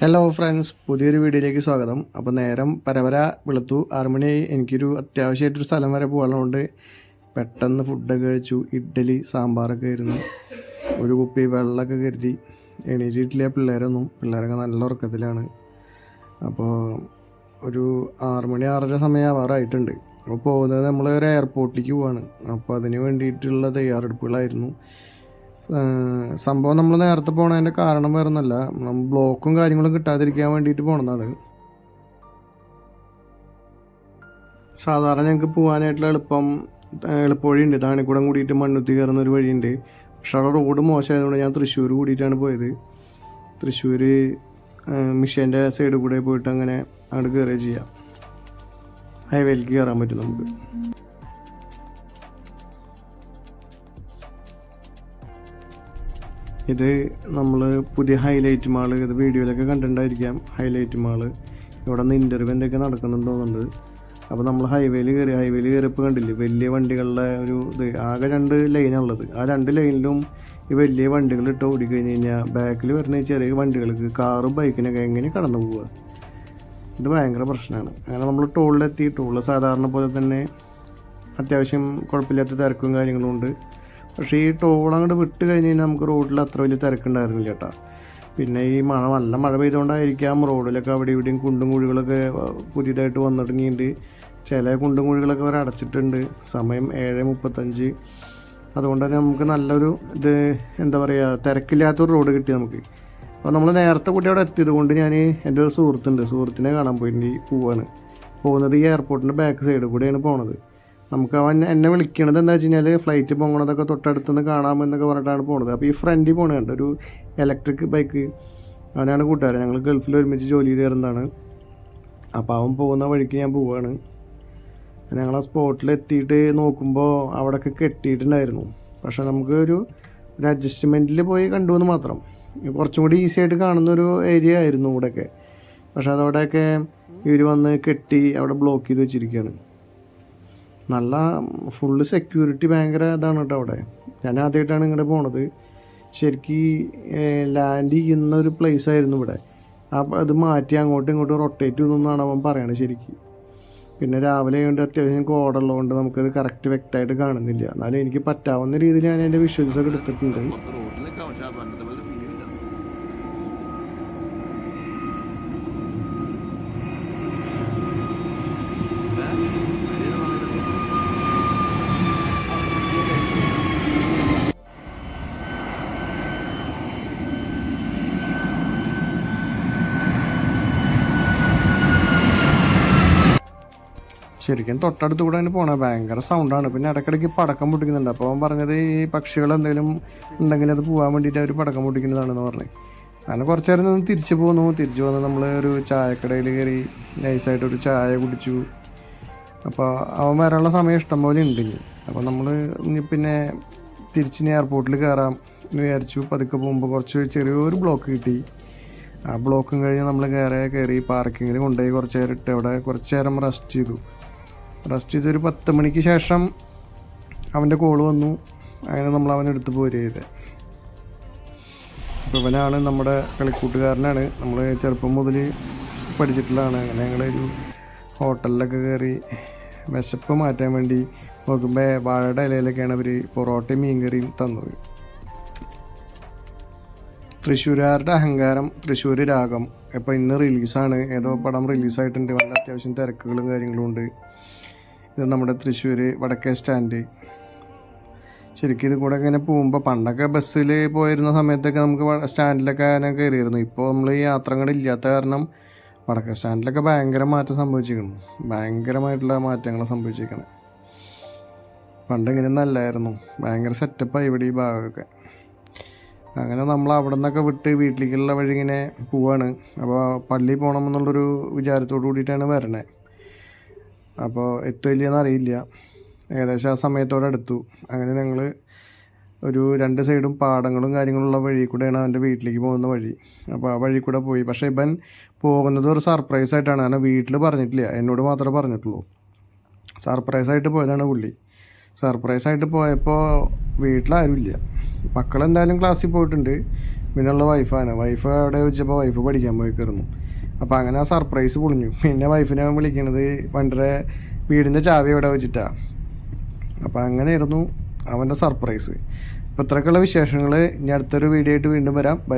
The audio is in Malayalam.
ഹലോ ഫ്രണ്ട്സ് പുതിയൊരു വീഡിയോയിലേക്ക് സ്വാഗതം. അപ്പോൾ നേരം പരവര വെളുത്തു. ആറുമണിയായി എനിക്കൊരു അത്യാവശ്യമായിട്ടൊരു സ്ഥലം വരെ പോകാനുള്ളതുകൊണ്ട് പെട്ടെന്ന് ഫുഡൊക്കെ കഴിച്ചു. ഇഡ്ഡലി സാമ്പാറൊക്കെ ആയിരുന്നു. ഒരു കുപ്പി വെള്ളമൊക്കെ കരുതി. എണീറ്റിട്ടില്ല പിള്ളേരൊന്നും. പിള്ളേരൊക്കെ നല്ല ഉറക്കത്തിലാണ്. അപ്പോൾ ഒരു ആറുമണി ആറര സമയം ആവാറായിട്ടുണ്ട്. അപ്പോൾ പോകുന്നത് നമ്മൾ ഒരു എയർപോർട്ടിലേക്ക് പോവാണ്. അപ്പോൾ അതിന് വേണ്ടിയിട്ടുള്ള തയ്യാറെടുപ്പുകളായിരുന്നു. സംഭവം നമ്മൾ നേരത്തെ പോണതിന്റെ കാരണം വേറെ ഒന്നല്ല ബ്ലോക്കും കാര്യങ്ങളും കിട്ടാതിരിക്കാൻ വേണ്ടിയിട്ട് പോണതാണ്. സാധാരണ ഞങ്ങൾക്ക് പോകാനായിട്ടുള്ള എളുപ്പം എളുപ്പവഴിയുണ്ട്. താണിക്കൂടം കൂടിയിട്ട് മണ്ണുത്തി കയറുന്ന ഒരു വഴിയുണ്ട്. പക്ഷെ അവിടെ റോഡ് മോശമായതുകൊണ്ട് ഞാൻ തൃശ്ശൂർ കൂടിയിട്ടാണ് പോയത്. തൃശ്ശൂർ മിഷേന്റെ സൈഡിൽ കൂടെ പോയിട്ട് അങ്ങനെ അങ്ങോട്ട് കയറുക ചെയ്യാം. ഹൈവേയിലേക്ക് കയറാൻ പറ്റും നമുക്ക്. ഇത് നമ്മൾ പുതിയ ഹൈലൈറ്റ് മാൾ ഇത് വീഡിയോയിലൊക്കെ കണ്ടിട്ടുണ്ടായിരിക്കാം ഹൈലൈറ്റ് മാൾ ഇവിടെ നിന്ന് ഇന്റർവ്യൂ എന്തൊക്കെ നടക്കുന്നുണ്ടോന്നുണ്ട് അപ്പോൾ നമ്മൾ ഹൈവേയിൽ കയറി ഹൈവേയിൽ കയറിയപ്പോൾ കണ്ടില്ലേ വലിയ വണ്ടികളുടെ ഒരു ഇത്. ആകെ രണ്ട് ലൈനാണുള്ളത് ആ രണ്ട് ലൈനിലും ഈ വലിയ വണ്ടികൾ ഇട്ട് ഓടിക്കഴിഞ്ഞ് കഴിഞ്ഞാൽ ബാക്കിൽ വരുന്ന ചെറിയ വണ്ടികൾക്ക് കാറും ബൈക്കിനൊക്കെ എങ്ങനെ കടന്നു പോവുക ഇത് ഭയങ്കര പ്രശ്നമാണ് അങ്ങനെ നമ്മൾ ടോളിലെത്തി ടോളിൽ സാധാരണ പോലെ തന്നെ അത്യാവശ്യം കുഴപ്പമില്ലാത്ത തിരക്കും കാര്യങ്ങളും ഉണ്ട്. പക്ഷേ ഈ ടോൾ അങ്ങോട്ട് വിട്ട് കഴിഞ്ഞ് കഴിഞ്ഞാൽ നമുക്ക് റോഡിൽ അത്ര വലിയ തിരക്കുണ്ടായിരുന്നില്ല ചേട്ടാ പിന്നെ ഈ മഴ നല്ല മഴ പെയ്തുകൊണ്ടായിരിക്കാം റോഡിലൊക്കെ അവിടെ ഇവിടെയും കുണ്ടും കുഴികളൊക്കെ പുതിയതായിട്ട് വന്നു ചില കുണ്ടും കുഴികളൊക്കെ വരെ അടച്ചിട്ടുണ്ട്. സമയം ഏഴ് മുപ്പത്തഞ്ച്. അതുകൊണ്ട് തന്നെ നമുക്ക് നല്ലൊരു ഇത് എന്താ പറയുക തിരക്കില്ലാത്തൊരു റോഡ് കിട്ടി നമുക്ക്. അപ്പോൾ നമ്മൾ നേരത്തെ കൂട്ടി അവിടെ എത്തിയത് കൊണ്ട് ഞാൻ എന്റെ ഒരു സുഹൃത്തുണ്ട്. സുഹൃത്തിനെ കാണാൻ പോയിട്ട് പോവാണ്. പോകുന്നത് ഈ എയർപോർട്ടിന്റെ ബാക്ക് സൈഡിൽ കൂടെയാണ് പോണത്. നമുക്ക് അവൻ എന്നെ വിളിക്കണത് എന്താ വെച്ച് കഴിഞ്ഞാൽ ഫ്ലൈറ്റ് പോകണതൊക്കെ തൊട്ടടുത്ത് നിന്ന് കാണാമെന്നൊക്കെ പറഞ്ഞിട്ടാണ് പോണത്. അപ്പോൾ ഈ ഫ്രണ്ടിൽ പോകണുണ്ട് ഒരു ഇലക്ട്രിക് ബൈക്ക് അവനാണ് കൂട്ടുകാരൻ. ഞങ്ങൾ ഗൾഫിൽ ഒരുമിച്ച് ജോലി ചെയ്ത് തരുന്നതാണ് അപ്പോൾ അവൻ പോകുന്ന വഴിക്ക് ഞാൻ പോവാണ്. ഞങ്ങൾ ആ സ്പോട്ടിൽ എത്തിയിട്ട് നോക്കുമ്പോൾ അവിടെയൊക്കെ കെട്ടിയിട്ടുണ്ടായിരുന്നു. പക്ഷേ നമുക്ക് ഒരു ഒരു അഡ്ജസ്റ്റ്മെന്റിൽ പോയി കണ്ടു എന്ന് മാത്രം. കുറച്ചും കൂടി ഈസി ആയിട്ട് കാണുന്ന ഒരു ഏരിയ ആയിരുന്നു ഇവിടെയൊക്കെ പക്ഷെ അതവിടെയൊക്കെ ഇവർ വന്ന് കെട്ടി അവിടെ ബ്ലോക്ക് ചെയ്ത് വെച്ചിരിക്കുകയാണ്. നല്ല ഫുള്ള് സെക്യൂരിറ്റി ഭയങ്കര ഇതാണ് കേട്ടോ അവിടെ. ഞാൻ ആദ്യമായിട്ടാണ് ഇങ്ങോട്ട് പോണത്. ശരിക്ക് ലാൻഡ് ചെയ്യുന്ന ഒരു പ്ലേസ് ആയിരുന്നു ഇവിടെ. ആ അത് മാറ്റി അങ്ങോട്ടും ഇങ്ങോട്ടും റൊട്ടേറ്റ് ചെയ്യുന്നതാണ് അവൻ പറയണത് ശരിക്ക്. പിന്നെ രാവിലെ കൊണ്ട് അത്യാവശ്യം കോടുള്ളതുകൊണ്ട് നമുക്കത് കറക്റ്റ് വ്യക്തമായിട്ട് കാണുന്നില്ല. എന്നാലും എനിക്ക് പറ്റാവുന്ന രീതിയിൽ ഞാൻ എന്റെ വിഷ്വൽസ് ഒക്കെ എടുത്തിട്ടുണ്ട് റോഡിലൊക്കെ പക്ഷെ ആ പണ്ടത്തെ പോലെ ഫീലില്ല ശരിക്കും തൊട്ടടുത്ത് കൂടെ അതിന് പോണ. ഭയങ്കര സൗണ്ടാണ് പിന്നെ ഇടയ്ക്കിടയ്ക്ക് പടക്കം പൊട്ടിക്കുന്നുണ്ട്. അപ്പോൾ അവൻ പറഞ്ഞത് ഈ പക്ഷികൾ എന്തെങ്കിലും ഉണ്ടെങ്കിൽ അത് പോകാൻ വേണ്ടിയിട്ട് അവർ പടക്കം പൊട്ടിക്കുന്നതാണെന്ന് പറഞ്ഞു. അങ്ങനെ കുറച്ച് നേരം നിന്ന് തിരിച്ചു പോന്നു. തിരിച്ചു വന്ന് നമ്മൾ ഒരു ചായക്കടയിൽ കയറി നൈസായിട്ട് ഒരു ചായ കുടിച്ചു. അപ്പോൾ അവൻ വരാനുള്ള സമയം ഇഷ്ടം പോലെ ഉണ്ട് അപ്പോൾ നമ്മൾ പിന്നെ തിരിച്ചിനി എയർപോർട്ടിൽ കയറാം എന്ന് വിചാരിച്ചു. പതുക്കെ പോകുമ്പോൾ കുറച്ച് ചെറിയൊരു ബ്ലോക്ക് കിട്ടി. ആ ബ്ലോക്കും കഴിഞ്ഞ് നമ്മൾ കയറി കയറി പാർക്കിങ്ങിൽ കൊണ്ടുപോയി കുറച്ച് നേരം ഇട്ട് അവിടെ കുറച്ച് നേരം റെസ്റ്റ് ചെയ്തു. റെസ്റ്റ് ചെയ്ത് ഒരു പത്ത് മണിക്ക് ശേഷം അവന്റെ കോൾ വന്നു. അങ്ങനെ നമ്മൾ അവൻ എടുത്തു പോരുക ചെയ്തത് അപ്പോൾ ഇവനാണ് നമ്മുടെ കളിക്കൂട്ടുകാരനാണ്. നമ്മൾ ചെറുപ്പം മുതൽ പഠിച്ചിട്ടുള്ളതാണ് അങ്ങനെ ഞങ്ങളൊരു ഹോട്ടലിലൊക്കെ കയറി വിശപ്പ് മാറ്റാൻ വേണ്ടി നോക്കുമ്പോൾ വാഴയുടെ ഇലയിലൊക്കെയാണ് അവർ പൊറോട്ടയും മീൻകറിയും തന്നത്. തൃശ്ശൂരുകാരുടെ അഹങ്കാരം തൃശ്ശൂർ രാഗം. ഇപ്പോൾ ഇന്ന് റിലീസാണ് ഏതോ പടം റിലീസായിട്ടുണ്ട് വളരെ അത്യാവശ്യം തിരക്കുകളും കാര്യങ്ങളും ഉണ്ട്. ഇത് നമ്മുടെ തൃശ്ശൂർ വടക്കേ സ്റ്റാൻഡ്. ശരിക്കും ഇത് കൂടെ ഇങ്ങനെ പോകുമ്പോൾ പണ്ടൊക്കെ ബസ്സിൽ പോയിരുന്ന സമയത്തൊക്കെ നമുക്ക് സ്റ്റാൻഡിലൊക്കെ അങ്ങനെ കയറിയിരുന്നു ഇപ്പോൾ നമ്മൾ ഈ യാത്രകളില്ലാത്ത കാരണം വടക്കേ സ്റ്റാൻഡിലൊക്കെ ഭയങ്കര മാറ്റം സംഭവിച്ചിരിക്കണം ഭയങ്കരമായിട്ടുള്ള മാറ്റങ്ങൾ സംഭവിച്ചിരിക്കണം. പണ്ട് ഇങ്ങനെ നല്ലായിരുന്നു. ഭയങ്കര സെറ്റപ്പായി ഇവിടെ ഈ ഭാഗമൊക്കെ. അങ്ങനെ നമ്മൾ അവിടെ നിന്നൊക്കെ വിട്ട് വീട്ടിലേക്കുള്ള വഴി ഇങ്ങനെ പോവാണ് അപ്പോൾ പള്ളിയിൽ പോകണമെന്നുള്ളൊരു വിചാരത്തോടു കൂടിയിട്ടാണ് വരണേ. അപ്പോൾ എത്തില്ലെന്ന് അറിയില്ല. ഏകദേശം ആ സമയത്തോടെ അടുത്തു അങ്ങനെ ഞങ്ങൾ ഒരു രണ്ട് സൈഡും പാടങ്ങളും കാര്യങ്ങളും ഉള്ള വഴി കൂടെയാണ് അവന്റെ വീട്ടിലേക്ക് പോകുന്ന വഴി. അപ്പോൾ ആ വഴി കൂടെ പോയി. പക്ഷേ ഇവൻ പോകുന്നത് ഒരു സർപ്രൈസ് ആയിട്ടാണ്. കാരണം വീട്ടിൽ പറഞ്ഞിട്ടില്ല. എന്നോട് മാത്രമേ പറഞ്ഞിട്ടുള്ളൂ. സർപ്രൈസ് ആയിട്ട് പോയതാണ് പുള്ളി. സർപ്രൈസ് ആയിട്ട് പോയപ്പോൾ വീട്ടിലാരുമില്ല മക്കളെന്തായാലും ക്ലാസ്സിൽ പോയിട്ടുണ്ട്. പിന്നെയുള്ള വൈഫാണ് വൈഫ് അവിടെ വെച്ചപ്പോൾ വൈഫ് പഠിക്കാൻ പോയി കയറുന്നു. അപ്പോൾ അങ്ങനെ ആ സർപ്രൈസ് പൊളിഞ്ഞു. പിന്നെ വൈഫിനെ വിളിക്കണത് പണ്ടരെ വീടിന്റെ ചാവി എവിടെ വെച്ചിട്ടാണ് അപ്പോൾ അങ്ങനെയായിരുന്നു അവന്റെ സർപ്രൈസ് അപ്പോൾ ഇത്രയൊക്കെയുള്ള വിശേഷങ്ങൾ ഇനി അടുത്തൊരു വീഡിയോ ആയിട്ട് വീണ്ടും വരാം. ബൈ